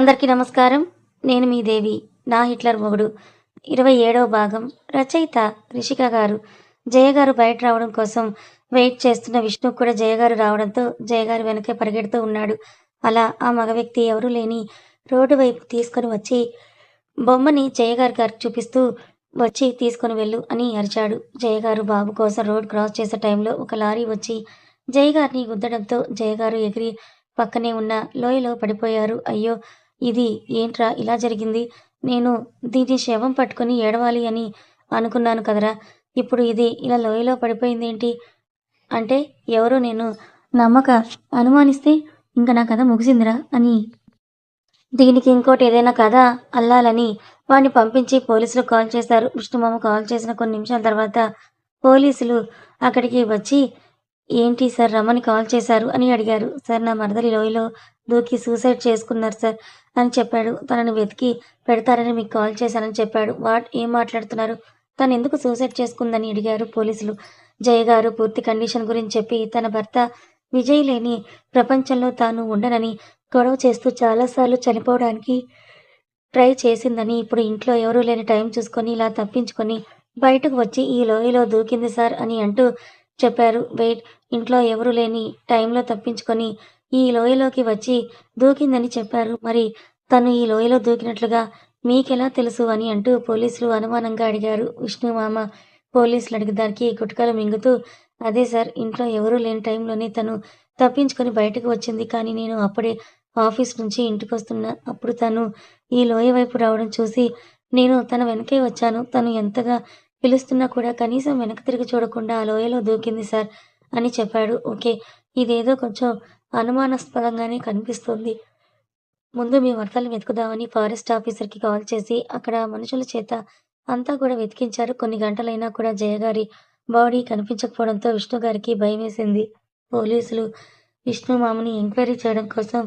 అందరికీ నమస్కారం. నేను మీ దేవి నా హిట్లర్ మొగుడు. ఇరవై ఏడవ భాగం. రచయిత రిషిక గారు. జయ గారు బయట రావడం కోసం వెయిట్ చేస్తున్న విష్ణు కూడా జయ గారు రావడంతో జయ గారు వెనకే పరిగెడుతూ ఉన్నాడు. అలా ఆ మగ వ్యక్తి ఎవరూ లేని రోడ్డు వైపు తీసుకొని వచ్చి బొమ్మని జయగారు గారికి చూపిస్తూ వచ్చి తీసుకొని వెళ్ళు అని అరిచాడు. జయగారు బాబు కోసం రోడ్ క్రాస్ చేసే టైంలో ఒక లారీ వచ్చి జయగారిని గుద్దడంతో జయ గారు ఎగిరి పక్కనే ఉన్న లోయలో పడిపోయారు. అయ్యో ఇది ఏంట్రా ఇలా జరిగింది? నేను దీని శవం పట్టుకొని ఏడవాలి అని అనుకున్నాను కదరా. ఇప్పుడు ఇది ఇలా లోయలో పడిపోయింది ఏంటి అంటే ఎవరో నేను నమ్మక అనుమానిస్తే ఇంకా నా కథ ముగిసిందిరా అని. దీనికి ఇంకోటి ఏదైనా కథ అల్లాలని వాడిని పంపించి పోలీసులు కాల్ చేశారు. విష్ణుమామ కాల్ చేసిన కొన్ని నిమిషాల తర్వాత పోలీసులు అక్కడికి వచ్చి ఏంటి సార్ రమ్మని కాల్ చేశారు? అని అడిగారు. సార్ నా మరదలి లోయలో దూకి సూసైడ్ చేసుకున్నారు సార్ అని చెప్పాడు. తనని వెతికి పెడతారని మీకు కాల్ చేశానని చెప్పాడు. వాట్? ఏం మాట్లాడుతున్నారు? తను ఎందుకు సూసైడ్ చేసుకుందని అడిగారు పోలీసులు. జయ గారు పూర్తి కండిషన్ గురించి చెప్పి తన భర్త విజయ్ లేని ప్రపంచంలో తాను ఉండనని గొడవ చేస్తూ చాలాసార్లు చనిపోవడానికి ట్రై చేసిందని ఇప్పుడు ఇంట్లో ఎవరూ లేని టైం చూసుకొని ఇలా తప్పించుకొని బయటకు వచ్చి ఈ లోయలో దూకింది సార్ అని అంటూ చెప్పారు. వెయిట్ ఇంట్లో ఎవరు లేని టైంలో తప్పించుకొని ఈ లోయలోకి వచ్చి దూకిందని చెప్పారు. మరి తను ఈ లోయలో దూకినట్లుగా మీకెలా తెలుసు అని అంటూ పోలీసులు అనుమానంగా అడిగారు. విష్ణు మామ పోలీసులు అడిగేదానికి గుట్కాలు మింగుతూ అదే సార్ ఇంట్లో ఎవరూ లేని టైంలోనే తను తప్పించుకొని బయటకు వచ్చింది. కానీ నేను అప్పుడే ఆఫీస్ నుంచి ఇంటికి వస్తున్నా అప్పుడు తను ఈ లోయ వైపు రావడం చూసి నేను తన వెనకే వచ్చాను. తను ఎంతగా పిలుస్తున్నా కూడా కనీసం వెనక్కి తిరిగి చూడకుండా ఆ లోయలో దూకింది సార్ అని చెప్పాడు. ఓకే ఇదేదో కొంచెం అనుమానాస్పదంగానే కనిపిస్తుంది. ముందు మీ వర్తలు వెతుకుదామని ఫారెస్ట్ ఆఫీసర్కి కాల్ చేసి అక్కడ మనుషుల చేత అంతా కూడా వెతికించారు. కొన్ని గంటలైనా కూడా జయగారి బాడీ కనిపించకపోవడంతో విష్ణు గారికి భయం వేసింది పోలీసులు విష్ణు మామని ఎంక్వైరీ చేయడం కోసం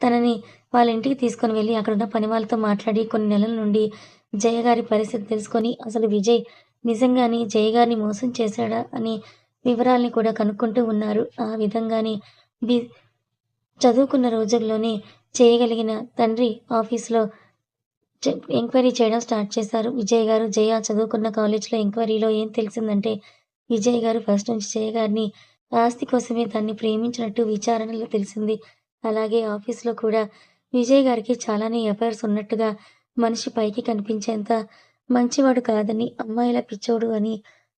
తనని వాళ్ళ ఇంటికి తీసుకొని వెళ్ళి అక్కడున్న పని వాళ్ళతో మాట్లాడి కొన్ని నెలల నుండి జయ గారి పరిస్థితి తెలుసుకొని అసలు విజయ్ నిజంగానే జయ గారిని మోసం చేశాడా అనే వివరాల్ని కూడా కనుక్కుంటూ ఉన్నారు. ఆ విధంగానే బి చదువుకున్న రోజుల్లోనే చేయగలిగిన తండ్రి ఆఫీస్లో ఎంక్వైరీ చేయడం స్టార్ట్ చేశారు. విజయ్ గారు జయ చదువుకున్న కాలేజ్లో ఎంక్వైరీలో ఏం తెలిసిందంటే విజయ్ గారు ఫస్ట్ నుంచి జయ గారిని ఆస్తి కోసమే దాన్ని ప్రేమించినట్టు విచారణలో తెలిసింది. అలాగే ఆఫీస్లో కూడా విజయ్ గారికి చాలానే ఎఫైర్స్ ఉన్నట్టుగా మనిషి పైకి కనిపించేంత మంచివాడు కాదని అమ్మాయిల పిచ్చోడు అని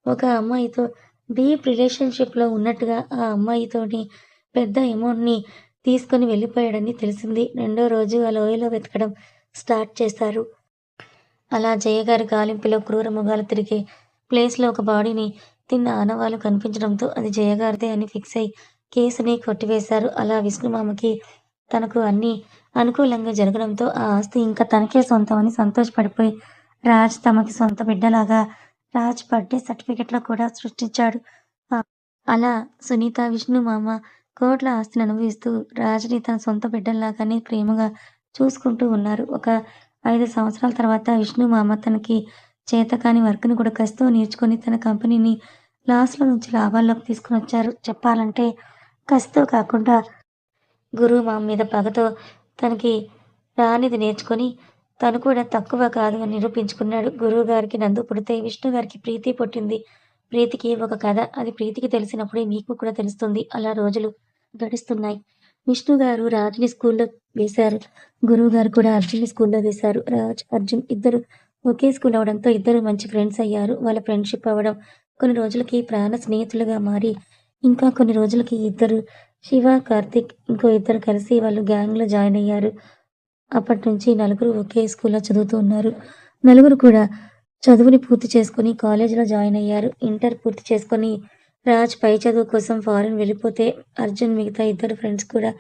ఒక అమ్మాయితో డీప్ రిలేషన్షిప్లో ఉన్నట్టుగా ఆ అమ్మాయితోని పెద్ద అమౌంట్ని తీసుకొని వెళ్ళిపోయాడని తెలిసింది. రెండో రోజు ఆ లోయలో వెతకడం స్టార్ట్ చేశారు. అలా జయగారి గాలింపులో క్రూర ముఖాలు తిరిగే ప్లేస్లో ఒక బాడీని తిన్న ఆనవాలు కనిపించడంతో అది జయగారిదే అని ఫిక్స్ అయి కేసుని కొట్టివేశారు. అలా విష్ణుమామకి తనకు అన్ని అనుకూలంగా జరగడంతో ఆ ఆస్తి ఇంకా తనకే సొంతం అని సంతోషపడిపోయి రాజ్ తమకి సొంత బిడ్డలాగా రాజ్ బర్త్డే సర్టిఫికెట్లో కూడా సృష్టించాడు. అలా సునీత విష్ణు మామ కోట్ల ఆస్తిని అనుభవిస్తూ రాజని తన సొంత బిడ్డల్లాగానే ప్రేమగా చూసుకుంటూ ఉన్నారు. ఒక ఐదు సంవత్సరాల తర్వాత విష్ణు మామ తనకి చేతకాని వర్క్ని కూడా కసితో నేర్చుకొని తన కంపెనీని లాస్లో నుంచి లాభాల్లోకి తీసుకుని వచ్చారు. చెప్పాలంటే కసితో కాకుండా గురువు మామ మీద పగతో తనకి రానిది నేర్చుకొని తను కూడా తక్కువ కాదు అని నిరూపించుకున్నాడు. గురువు గారికి నందు పుడితే విష్ణు గారికి ప్రీతి పుట్టింది. ప్రీతికి ఒక కథ. అది ప్రీతికి తెలిసినప్పుడే మీకు కూడా తెలుస్తుంది. అలా రోజులు గడుస్తున్నాయి విష్ణు గారు రాజుని స్కూల్లో వేశారు. గురువు గారు కూడా అర్జున్ని స్కూల్లో వేశారు. రాజ్ అర్జున్ ఇద్దరు ఒకే స్కూల్ అవడంతో ఇద్దరు మంచి ఫ్రెండ్స్ అయ్యారు. వాళ్ళ ఫ్రెండ్షిప్ అవ్వడం కొన్ని రోజులకి ప్రాణ స్నేహితులుగా మారి ఇంకా కొన్ని రోజులకి ఇద్దరు శివ కార్తిక్ ఇంకో ఇద్దరు కలిసి వాళ్ళు గ్యాంగ్లో జాయిన్ అయ్యారు. అప్పటి నుంచి నలుగురు ఒకే స్కూల్లో చదువుతూ ఉన్నారు. నలుగురు కూడా చదువుని పూర్తి చేసుకుని కాలేజీలో జాయిన్ అయ్యారు. ఇంటర్ పూర్తి చేసుకొని రాజ్ పై చదువు కోసం ఫారెన్ వెళ్ళిపోతే అర్జున్ మిగతా ఇద్దరు ఫ్రెండ్స్ కూడా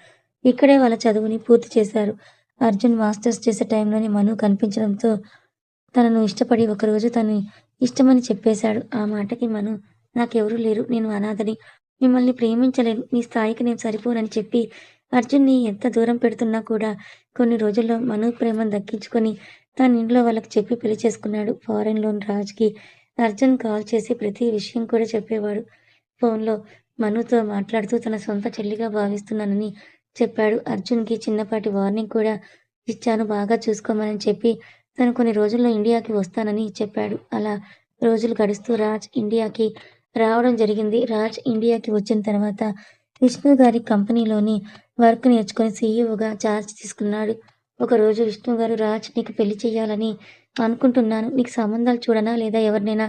ఇక్కడే వాళ్ళ చదువుని పూర్తి చేశారు. అర్జున్ మాస్టర్స్ చేసే టైంలోనే మను కనిపించడంతో తనను ఇష్టపడి ఒకరోజు తను ఇష్టమని చెప్పేశాడు. ఆ మాటకి మను నాకెవరూ లేరు. నేను అనాథని. మిమ్మల్ని ప్రేమించలేను. మీ స్థాయికి నేను సరిపోనని చెప్పి అర్జున్ని ఎంత దూరం పెడుతున్నా కూడా కొన్ని రోజుల్లో మను ప్రేమను దక్కించుకొని తన ఇంట్లో వాళ్ళకి చెప్పి పెళ్ళి చేసుకున్నాడు. ఫారెన్లోని రాజ్కి అర్జున్ కాల్ చేసి ప్రతి విషయం కూడా చెప్పేవాడు. ఫోన్లో మనుతో మాట్లాడుతూ తన సొంత చెల్లిగా భావిస్తున్నానని చెప్పాడు. అర్జున్కి చిన్నపాటి వార్నింగ్ కూడా ఇచ్చాను. బాగా చూసుకోమని చెప్పి తను కొన్ని రోజుల్లో ఇండియాకి వస్తానని చెప్పాడు. అలా రోజులు గడుస్తూ రాజ్ ఇండియాకి రావడం జరిగింది. రాజ్ ఇండియాకి వచ్చిన తర్వాత విష్ణు గారి కంపెనీలోని వర్క్ నేర్చుకొని సీఈఓగా ఛార్జ్ తీసుకున్నాడు. ఒకరోజు విష్ణు గారు రాజ్ నీకు పెళ్ళి చేయాలని అనుకుంటున్నాను. నీకు సంబంధాలు చూడనా లేదా? ఎవరినైనా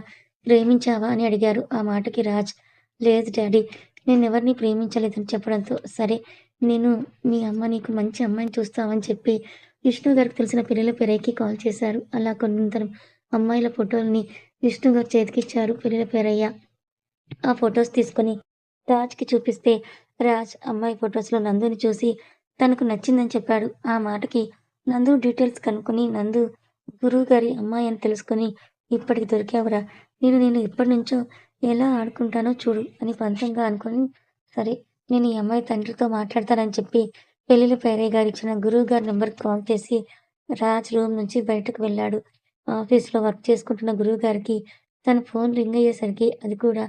ప్రేమించావా? అని అడిగారు. ఆ మాటకి రాజ్ లేదు డాడీ నేను ఎవరిని ప్రేమించలేదని చెప్పడంతో సరే నేను మీ అమ్మ నీకు మంచి అమ్మాయిని చూస్తామని చెప్పి విష్ణు గారికి తెలిసిన పిల్లల పేరైకి కాల్ చేశారు. అలా కొన్ని అమ్మాయిల ఫోటోల్ని విష్ణు గారు చేతికిచ్చారు పిల్లల పేరయ్య. ఆ ఫొటోస్ తీసుకొని రాజ్కి చూపిస్తే రాజ్ అమ్మాయి ఫొటోస్లో నందుని చూసి తనకు నచ్చిందని చెప్పాడు. ఆ మాటకి నందు డీటెయిల్స్ కనుక్కొని నందు గురువు గారి అమ్మాయి అని తెలుసుకొని ఇప్పటికి దొరికావురా. నేను నేను ఎప్పటి నుంచో ఎలా ఆడుకుంటానో చూడు అని పంతంగా అనుకుని సరే నేను ఈ అమ్మాయి తండ్రితో మాట్లాడతానని చెప్పి పెళ్ళిలో పేరయ్య గారు ఇచ్చిన గురువు గారి నెంబర్కి కాల్ చేసి రాజ్ రూమ్ నుంచి బయటకు వెళ్ళాడు. ఆఫీస్లో వర్క్ చేసుకుంటున్న గురువు గారికి తన ఫోన్ రింగ్ అయ్యేసరికి అది కూడా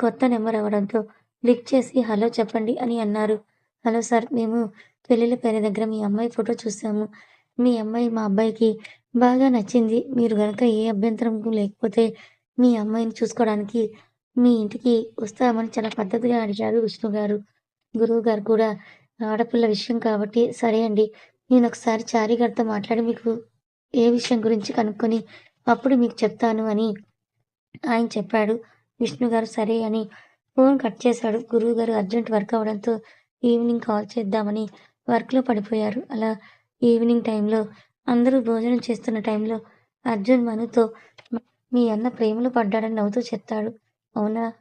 కొత్త నెంబర్ అవ్వడంతో క్లిక్ చేసి హలో చెప్పండి అని అన్నారు. హలో సార్ మేము పెళ్ళిళ్ళ పేరు దగ్గర మీ అమ్మాయి ఫోటో చూసాము. మీ అమ్మాయి మా అబ్బాయికి బాగా నచ్చింది. మీరు కనుక ఏ అభ్యంతరం లేకపోతే మీ అమ్మాయిని చూసుకోవడానికి మీ ఇంటికి వస్తామని చాలా పద్ధతిగా అడిగారు విష్ణు గారు. గురువు గారు కూడా ఆడపిల్ల విషయం కాబట్టి సరే అండి. నేను ఒకసారి చారి గారితో మాట్లాడి మీకు ఏ విషయం గురించి కనుక్కొని అప్పుడు మీకు చెప్తాను అని ఆయన చెప్పాడు. విష్ణు గారు సరే అని ఫోన్ కట్ చేశాడు. గురువు గారు అర్జెంట్ వర్క్ అవడంతో ఈవినింగ్ కాల్ చేద్దామని వర్క్లో పడిపోయారు. అలా ఈవినింగ్ టైంలో అందరూ భోజనం చేస్తున్న టైంలో అర్జున్ మనుతో మీ అన్న ప్రేమలో పడ్డాడని నవ్వుతూ చెప్తాడు. అవునా?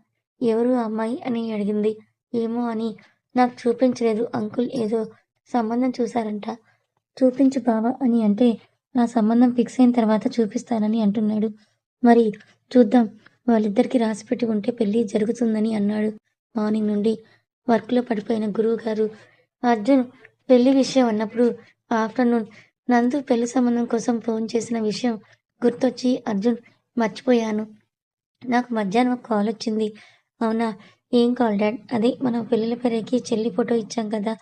ఎవరు అమ్మాయి అని అడిగింది. ఏమో అని. నాకు చూపించలేదు అంకుల్. ఏదో సంబంధం చూశారంట. చూపించు బావా అని అంటే నా సంబంధం ఫిక్స్ అయిన తర్వాత చూపిస్తానని అంటున్నాడు. మరి చూద్దాం. వాళ్ళిద్దరికి రాసిపెట్టి ఉంటే పెళ్ళి జరుగుతుందని అన్నాడు మార్నింగ్ నుండి. వర్క్లో పడిపోయిన గురువు గారు అర్జున్ పెళ్ళి విషయం అన్నప్పుడు ఆఫ్టర్నూన్ నందు పెళ్ళి సంబంధం కోసం ఫోన్ చేసిన విషయం గుర్తొచ్చి అర్జున్ మర్చిపోయాను. నాకు మధ్యాహ్నం ఒక కాల్ వచ్చింది అవునా? ఏం కాల్ డాడ్? అదే మనం పిల్లల పేరుకి చెల్లి ఫోటో ఇచ్చాం కదా.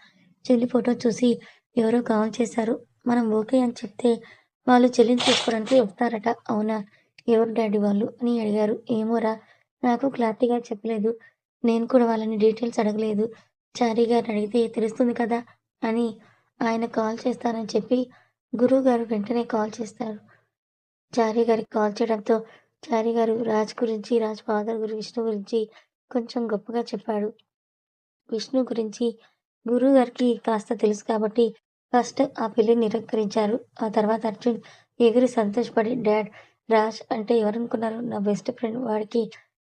చెల్లి ఫోటో చూసి ఎవరో కాల్ చేశారు. మనం ఓకే అని చెప్తే వాళ్ళు చెల్లిని తీసుకోవడానికి వస్తారట. అవునా? ఎవరు డాడీ వాళ్ళు? అని అడిగారు. ఏమోరా? నాకు క్లారిటీగా చెప్పలేదు. నేను కూడా వాళ్ళని డీటెయిల్స్ అడగలేదు. చారీ గారిని అడిగితే తెలుస్తుంది కదా అని ఆయన కాల్ చేస్తానని చెప్పి గురువు గారు వెంటనే కాల్ చేస్తారు. చారీ గారికి కాల్ చేయడంతో చారి గారు రాజ్ గురించి రాజ్ ఫాదర్ గురి విష్ణు గురించి కొంచెం గొప్పగా చెప్పాడు. విష్ణు గురించి గురువు గారికి కాస్త తెలుసు కాబట్టి ఫస్ట్ ఆ పెళ్ళిని నిరాకరించారు. ఆ తర్వాత అర్జున్ ఎగిరి సంతోషపడి డాడ్ రాజ్ అంటే ఎవరనుకున్నారు? నా బెస్ట్ ఫ్రెండ్ వాడికి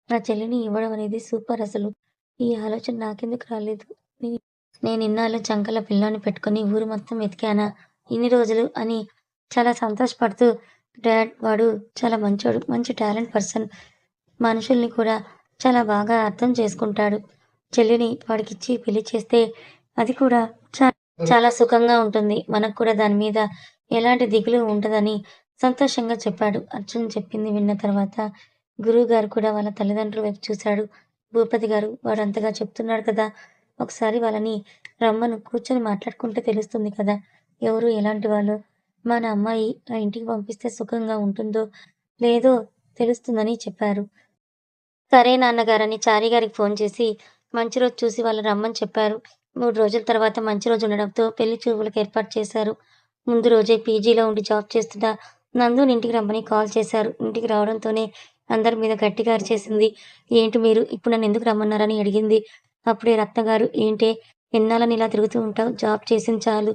నా చెల్లిని ఇవ్వడం అనేది సూపర్ అసలు. ఈ ఆలోచన నాకెందుకు రాలేదు? నేను ఇన్నాళ్ళు చంకల పిల్లని పెట్టుకొని ఊరు మొత్తం వెతికానా? ఇన్ని రోజులు అని చాలా సంతోషపడుతూ డాడ్ వాడు చాలా మంచోడు మంచి టాలెంట్ పర్సన్. మనుషుల్ని కూడా చాలా బాగా అర్థం చేసుకుంటాడు. చెల్లిని వాడికిచ్చి పెళ్ళి చేస్తే అది కూడా చాలా సుఖంగా ఉంటుంది. మనకు కూడా దాని మీద ఎలాంటి దిగులు ఉండదని సంతోషంగా చెప్పాడు. అర్జున్ చెప్పింది విన్న తర్వాత గురువు గారు కూడా వాళ్ళ తల్లిదండ్రుల వైపు చూశాడు. భూపతి గారు వాడు అంతగా చెప్తున్నాడు కదా. ఒకసారి వాళ్ళని రమ్మను కూర్చొని మాట్లాడుకుంటే తెలుస్తుంది కదా. ఎవరు ఎలాంటి వాళ్ళు? మన అమ్మాయి ఆ ఇంటికి పంపిస్తే సుఖంగా ఉంటుందో లేదో తెలుస్తుందని చెప్పారు. సరే నాన్నగారని చారి గారికి ఫోన్ చేసి మంచి రోజు చూసి వాళ్ళు రమ్మని చెప్పారు. మూడు రోజుల తర్వాత మంచి రోజు ఉండడంతో పెళ్ళి చూపులకు ఏర్పాటు చేశారు. ముందు రోజే పీజీలో ఉండి జాబ్ చేస్తున్న నందుని ఇంటికి రమ్మని కాల్ చేశారు. ఇంటికి రావడంతోనే అందరి మీద గట్టిగా అరిచేసింది. ఏంటి మీరు ఇప్పుడు నన్ను ఎందుకు రమ్మన్నారని అడిగింది. అప్పుడే రత్న గారు ఏంటే? ఎన్నాళ్ళని ఇలా తిరుగుతూ ఉంటావు? జాబ్ చేసింది చాలు.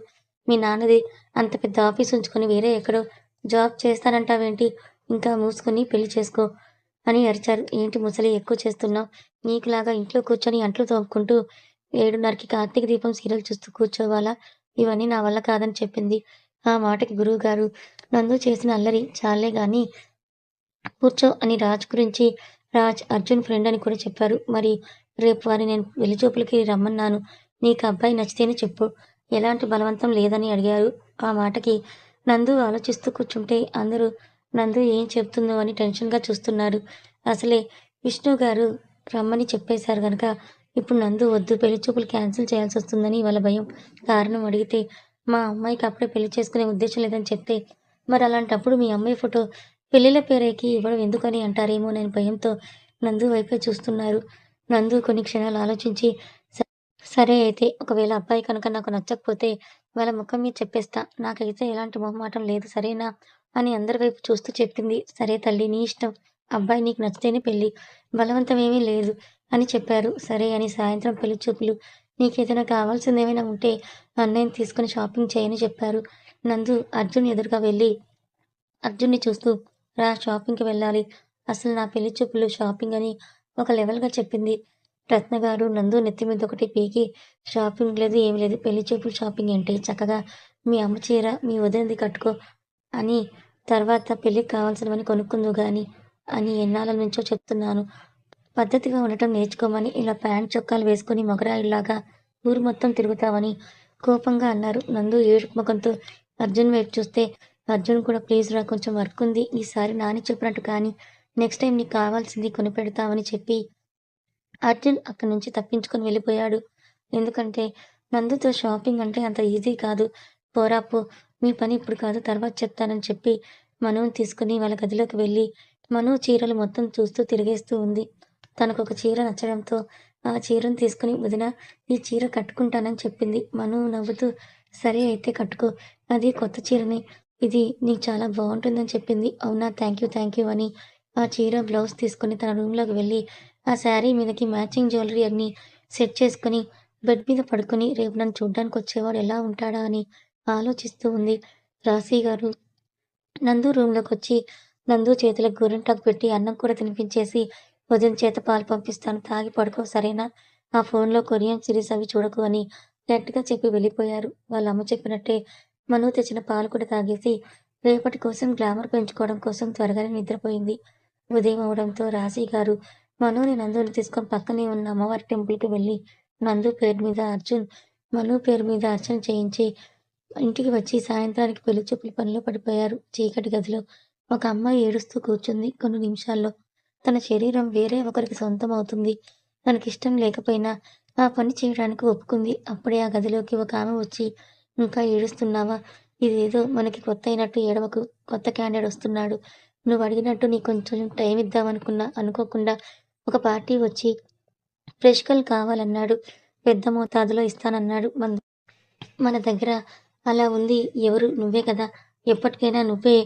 మీ నాన్నది అంత పెద్ద ఆఫీస్ ఉంచుకొని వేరే ఎక్కడో జాబ్ చేస్తానంటావేంటి? ఇంకా మూసుకొని పెళ్ళి చేసుకో అని అరిచారు. ఏంటి ముసలి ఎక్కువ చేస్తున్నావు? నీకులాగా ఇంట్లో కూర్చొని అంట్లు తోముకుంటూ ఏడున్నరకి కార్తీక దీపం సీరియల్ చూస్తూ కూర్చోవాలా? ఇవన్నీ నా వల్ల కాదని చెప్పింది ఆ మాటకి గురువు గారు నందు చేసిన అల్లరి చాలే గాని కూర్చో అని రాజ్ గురించి రాజ్ అర్జున్ ఫ్రెండ్ అని కూడా చెప్పారు. మరి రేపు వారిని నేను వెళ్ళి చూపులకి రమ్మన్నాను. నీకు అబ్బాయి నచ్చితేనే చెప్పు. ఎలాంటి బలవంతం లేదని అడిగారు. ఆ మాటకి నందు ఆలోచిస్తూ కూర్చుంటే అందరూ నందు ఏం చెప్తుందో అని టెన్షన్గా చూస్తున్నారు. అసలే విష్ణు గారు రమ్మని చెప్పేశారు కనుక ఇప్పుడు నందు వద్దు పెళ్ళి చూపులు క్యాన్సిల్ చేయాల్సి వస్తుందని వాళ్ళ భయం. కారణం అడిగితే మా అమ్మాయికి అప్పుడే పెళ్ళి చేసుకునే ఉద్దేశం లేదని చెప్తే మరి అలాంటప్పుడు మీ అమ్మాయి ఫోటో పెళ్ళిళ్ళ పేరేకి ఇవ్వడం ఎందుకని అంటారేమో నేను భయంతో నందు వైపే చూస్తున్నారు. నందు కొన్ని క్షణాలు ఆలోచించి సరే అయితే ఒకవేళ అబ్బాయి కనుక నాకు నచ్చకపోతే వాళ్ళ ముఖం మీద చెప్పేస్తా. నాకైతే ఎలాంటి మొహమాటం లేదు సరేనా? అని అందరి వైపు చూస్తూ చెప్పింది. సరే తల్లి నీ ఇష్టం. అబ్బాయి నీకు నచ్చితేనే పెళ్ళి. బలవంతమేమీ లేదు అని చెప్పారు. సరే అని సాయంత్రం పెళ్ళి చూపులు. నీకేదైనా కావాల్సింది ఏమైనా ఉంటే అన్నయ్యని తీసుకుని షాపింగ్ చేయని చెప్పారు. నందు అర్జున్ ఎదురుగా వెళ్ళి అర్జున్ని చూస్తూ రా షాపింగ్కి వెళ్ళాలి. అసలు నా పెళ్ళి చూపులు షాపింగ్ అని ఒక లెవెల్గా చెప్పింది. రత్న గారు నందు నెత్తి మీద ఒకటి పీకి షాపింగ్ లేదు ఏమి లేదు. పెళ్ళి చేపులు షాపింగ్ ఏంటి చక్కగా మీ అమ్మ చీర మీ వదినది కట్టుకో అని తర్వాత పెళ్ళికి కావాల్సినవని కొనుక్కుందు కానీ అని ఎన్నాళ్ళ నుంచో చెప్తున్నాను. పద్ధతిగా ఉండటం నేర్చుకోమని ఇలా ప్యాంట్ చొక్కాలు వేసుకుని మొగరాయిలాగా ఊరు మొత్తం తిరుగుతావని కోపంగా అన్నారు. నందు ఏడుపు ముఖంతో అర్జున్ వైపు చూస్తే అర్జున్ కూడా ప్లీజ్ రా కొంచెం వర్క్ ఉంది ఈసారి నాని చెప్పినట్టు కానీ నెక్స్ట్ టైం నీకు కావాల్సింది కొనిపెడతామని చెప్పి అర్జున్ అక్కడి నుంచి తప్పించుకొని వెళ్ళిపోయాడు. ఎందుకంటే నందుతో షాపింగ్ అంటే అంత ఈజీ కాదు. పోరాపో మీ పని ఇప్పుడు కాదు తర్వాత చెప్తానని చెప్పి మనువుని తీసుకుని వాళ్ళ గదిలోకి వెళ్ళి మను చీరలు మొత్తం చూస్తూ తిరిగేస్తూ ఉంది. తనకు ఒక చీర నచ్చడంతో ఆ చీరను తీసుకుని వదిన ఈ చీర కట్టుకుంటానని చెప్పింది. మను నవ్వుతూ సరే అయితే కట్టుకో. అది కొత్త చీరని. ఇది నీకు చాలా బాగుంటుందని చెప్పింది. అవునా? థ్యాంక్ యూ థ్యాంక్ యూ అని ఆ చీర బ్లౌజ్ తీసుకుని తన రూమ్లోకి వెళ్ళి ఆ శారీ మీదకి మ్యాచింగ్ జ్యువెలరీ అన్ని సెట్ చేసుకుని బెడ్ మీద పడుకొని రేపు నన్ను చూడ్డానికి వచ్చేవాడు ఎలా ఉంటాడా అని ఆలోచిస్తూ ఉంది రాశి గారు. నందు రూమ్లోకి వచ్చి నందు చేతులకు గోరింటాకు పెట్టి అన్నం కూడా తినిపించేసి ఉదయం చేత పాలు పంపిస్తాను తాగి పడుకో సరేనా? ఆ ఫోన్లో కొరియన్ సిరీస్ అవి చూడకు అని గట్టిగా చెప్పి వెళ్ళిపోయారు. వాళ్ళ అమ్మ చెప్పినట్టే మను తెచ్చిన పాలు కూడా తాగేసి రేపటి కోసం గ్లామర్ పెంచుకోవడం కోసం త్వరగానే నిద్రపోయింది. ఉదయం అవడంతో రాశి గారు మనుని నందుని తీసుకొని పక్కనే ఉన్న అమ్మవారి టెంపుల్కి వెళ్ళి నందు పేరు మీద అర్జున్ మను పేరు మీద అర్చన చేయించి ఇంటికి వచ్చి సాయంత్రానికి పెళ్ళి చూపుల పనిలో పడిపోయారు. చీకటి గదిలో ఒక అమ్మాయి ఏడుస్తూ కూర్చుంది. కొన్ని నిమిషాల్లో తన శరీరం వేరే ఒకరికి సొంతం అవుతుంది తనకిష్టం లేకపోయినా ఆ పని చేయడానికి ఒప్పుకుంది. అప్పుడే ఆ గదిలోకి ఒక ఆమె వచ్చి ఇంకా ఏడుస్తున్నావా? ఇదేదో మనకి కొత్త అయినట్టు ఏడవకు. కొత్త క్యాండిడేట్ వస్తున్నాడు. నువ్వు అడిగినట్టు నీకు కొంచెం టైం ఇద్దామనుకున్నా అనుకోకుండా ఒక పార్టీ వచ్చి ఫ్రెష్ కల్ కావాలన్నాడు. పెద్ద మోతాదులో ఇస్తానన్నాడు మన మన దగ్గర అలా ఉంది. ఎవరు? నువ్వే కదా. ఎప్పటికైనా నువ్వే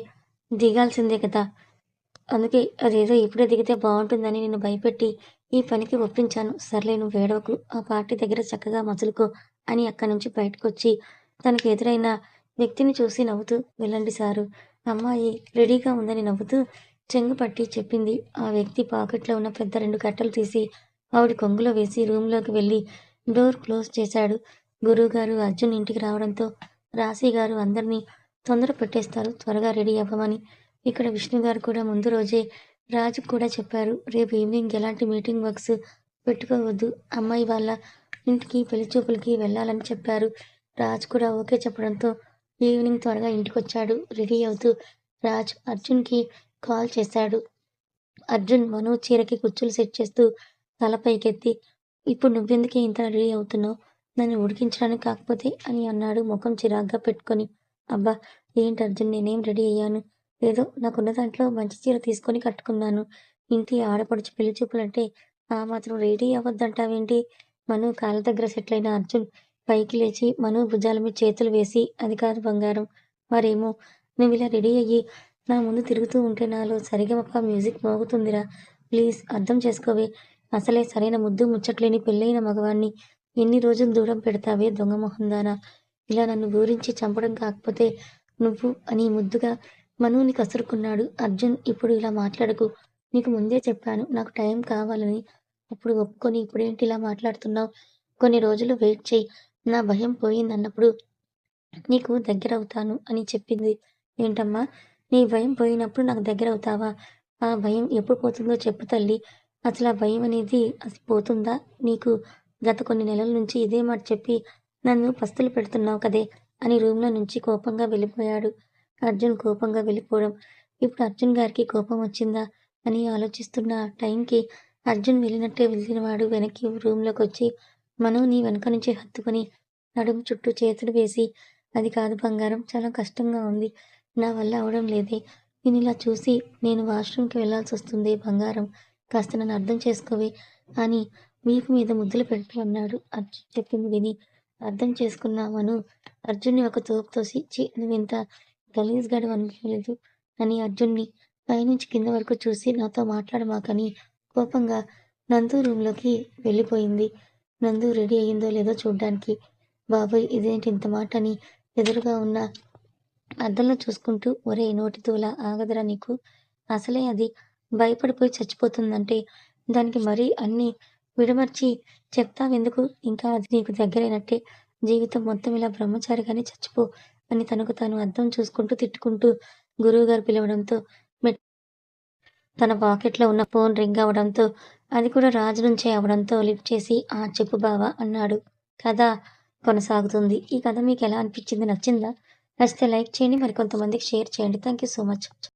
దిగాల్సిందే కదా. అందుకే అదేదో ఇప్పుడే దిగితే బాగుంటుందని నేను భయపెట్టి ఈ పనికి ఒప్పించాను. సర్లే నువ్వు వేడవకు ఆ పార్టీ దగ్గర చక్కగా మసులుకో అని అక్కడి నుంచి బయటకు వచ్చి తనకు ఎదురైన వ్యక్తిని చూసి నవ్వుతూ వెళ్ళండి సారు. అమ్మాయి రెడీగా ఉందని నవ్వుతూ చెంగు పట్టి చెప్పింది. ఆ వ్యక్తి పాకెట్లో ఉన్న పెద్ద రెండు కట్టలు తీసి ఆవిడ కొంగులో వేసి రూమ్లోకి వెళ్ళి డోర్ క్లోజ్ చేశాడు. గురువుగారు అర్జున్ ఇంటికి రావడంతో రాశి గారు అందరినీ తొందర పెట్టేస్తారు. త్వరగా రెడీ అవ్వమని ఇక్కడ విష్ణు గారు కూడా ముందు రోజే రాజు కూడా చెప్పారు. రేపు ఈవినింగ్ ఎలాంటి మీటింగ్ వర్క్స్ పెట్టుకోవద్దు. అమ్మాయి వాళ్ళ ఇంటికి పెళ్ళి చూపులకి వెళ్ళాలని చెప్పారు. రాజ్ కూడా ఓకే చెప్పడంతో ఈవినింగ్ త్వరగా ఇంటికి వచ్చాడు రెడీ అవుతూ రాజ్ అర్జున్కి కాల్ చేశాడు. అర్జున్ మను చీరకి కుచ్చులు సెట్ చేస్తూ తల పైకెత్తి ఇప్పుడు నువ్వెందుకు ఇంత రెడీ అవుతున్నావు? నన్ను ఉడికించడానికి కాకపోతే అని అన్నాడు ముఖం చిరాగ్గా పెట్టుకొని. అబ్బా ఏంటి అర్జున్ నేనేం రెడీ అయ్యాను? ఏదో నాకున్న దాంట్లో మంచి చీర తీసుకొని కట్టుకున్నాను. ఇంటి ఆడపడుచు పెళ్ళి చూపులంటే ఆ మాత్రం రెడీ అవ్వద్దంటావేంటి? మను కాళ్ళ దగ్గర సెటిల్ అయిన అర్జున్ పైకి లేచి మను భుజాల మీద చేతులు వేసి అది కాదు బంగారం మరేమో నువ్వు ఇలా రెడీ అయ్యి నా ముందు తిరుగుతూ ఉంటే నాలో సరిగమప్ప మ్యూజిక్ మోగుతుందిరా. ప్లీజ్ అర్థం చేసుకోవే. అసలే సరైన ముద్దు ముచ్చట్లేని పెళ్ళైన మగవాణ్ణి. ఎన్ని రోజులు దూరం పెడతావే దొంగ మొహందానా? ఇలా నన్ను గురించి చంపడం కాకపోతే నువ్వు అని ముద్దుగా మనువుని కసురుకున్నాడు అర్జున్. ఇప్పుడు ఇలా మాట్లాడకు. నీకు ముందే చెప్పాను నాకు టైం కావాలని. అప్పుడు ఒప్పుకొని ఇప్పుడేంటి ఇలా మాట్లాడుతున్నావు? కొన్ని రోజులు వెయిట్ చేయి నా భయం పోయిందన్నప్పుడు నీకు దగ్గర అవుతాను అని చెప్పింది. ఏంటమ్మా? నీ భయం పోయినప్పుడు నాకు దగ్గర అవుతావా? ఆ భయం ఎప్పుడు పోతుందో చెప్పు తల్లి. అసలు ఆ భయం అనేది అసలు పోతుందా? నీకు గత కొన్ని నెలల నుంచి ఇదే మాట చెప్పి నన్ను పస్తులు పెడుతున్నావు కదే అని రూమ్లో నుంచి కోపంగా వెళ్ళిపోయాడు. అర్జున్ కోపంగా వెళ్ళిపోవడం. ఇప్పుడు అర్జున్ గారికి కోపం వచ్చిందా? అని ఆలోచిస్తున్న టైంకి అర్జున్ వెళ్ళినట్టే వెళ్ళినవాడు వెనక్కి రూమ్లోకి వచ్చి మనోని వెనక నుంచి హత్తుకొని నడుము చుట్టూ చేతులు వేసి అది కాదు బంగారం చాలా కష్టంగా ఉంది. నా వల్ల అవడం లేదే. నేను ఇలా చూసి నేను వాష్రూమ్కి వెళ్ళాల్సి వస్తుంది బంగారం. కాస్త నన్ను అర్థం చేసుకోవే అని మీకు మీద ముద్దులు పెట్టి అన్నాడు అర్జున్ చెప్పింది విని. అర్థం చేసుకున్నామను అర్జున్ని ఒక తోపు తోసి నువ్వు ఇంత గలీజ్ గడు అనుకోలేదు. అని అర్జున్ని పైనుంచి కింద వరకు చూసి నాతో మాట్లాడమాకని కోపంగా నందు రూమ్లోకి వెళ్ళిపోయింది. నందు రెడీ అయ్యిందో లేదో చూడ్డానికి. బాబాయ్ ఇదేంటి ఇంత మాట అని ఎదురుగా ఉన్న అద్దంలో చూసుకుంటూ ఒరే నోటి ఆగదరా ఆగదురా నీకు. అసలే అది భయపడిపోయి చచ్చిపోతుందంటే దానికి మరీ అన్ని విడమర్చి చెప్తావెందుకు? ఇంకా అది నీకు దగ్గరైనట్టే. జీవితం మొత్తం ఇలా బ్రహ్మచారిగానే చచ్చిపో అని తనకు తాను అర్థం చూసుకుంటూ తిట్టుకుంటూ గురువుగారు పిలవడంతో తన పాకెట్లో ఉన్న ఫోన్ రింగ్ అవడంతో అది కూడా రాజు నుంచే అవడంతో లిఫ్ట్ చేసి ఆ చెప్పు బావా అన్నాడు. కథ కొనసాగుతుంది. ఈ కథ మీకు ఎలా అనిపించింది? నచ్చిందా? నచ్చితే లైక్ చేయండి మరి కొంతమందికి షేర్ చేయండి. Thank you so much